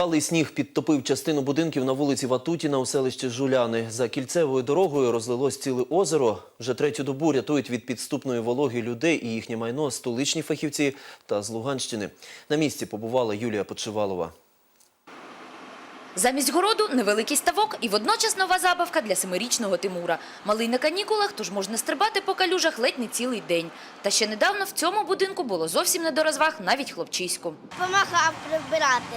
Талий сніг підтопив частину будинків на вулиці Ватутіна у селищі Жуляни. За кільцевою дорогою розлилось ціле озеро. Вже третю добу рятують від підступної вологи людей і їхнє майно столичні фахівці та з Луганщини. На місці побувала Юлія Почивалова. Замість городу невеликий ставок і водночас нова забавка для семирічного Тимура. Малий на канікулах, тож можна стрибати по калюжах ледь не цілий день. Та ще недавно в цьому будинку було зовсім не до розваг навіть хлопчиську. Помагав прибирати.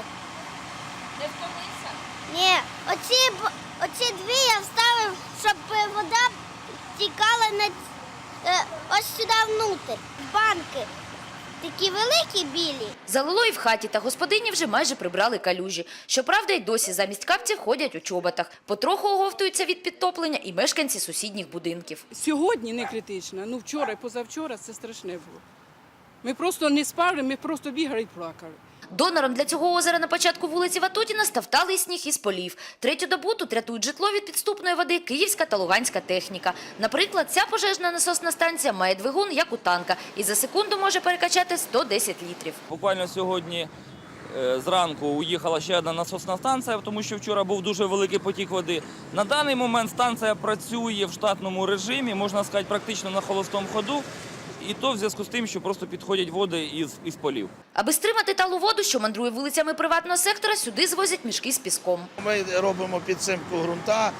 Не втомився? Ні, оці, оці дві я вставив, щоб вода тікала на, е, ось сюди внутрь. Банки. Такі великі білі. Залило і в хаті, та господині вже майже прибрали калюжі. Щоправда, й досі замість капців ходять у чоботах. Потроху оговтуються від підтоплення і мешканці сусідніх будинків. Сьогодні не критично, ну вчора і позавчора це страшне було. Ми просто не спали, ми просто бігали і плакали. Донором для цього озера на початку вулиці Ватутіна став талий сніг із полів. Третю добу тут рятують житло від підступної води київська та луганська техніка. Наприклад, ця пожежна насосна станція має двигун, як у танка, і за секунду може перекачати 110 літрів. Буквально сьогодні е, зранку уїхала ще одна насосна станція, тому що вчора був дуже великий потік води. На даний момент станція працює в штатному режимі, можна сказати, практично на холостому ходу. І то в зв'язку з тим, що просто підходять води із, із полів. Аби стримати талу воду, що мандрує вулицями приватного сектора, сюди звозять мішки з піском. Ми робимо підсимку ґрунта,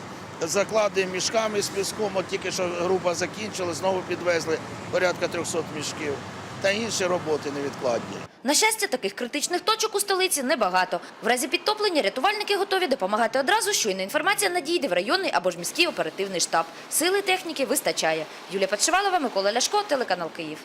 закладуємо мішками з піском. От тільки що група закінчила, знову підвезли порядка 300 мішків. Та інші роботи невідкладні. На щастя, таких критичних точок у столиці небагато. В разі підтоплення рятувальники готові допомагати одразу, щойно інформація надійде в районний або ж міський оперативний штаб. Сили техніки вистачає. Юлія Подшивалова, Микола Ляшко, телеканал Київ.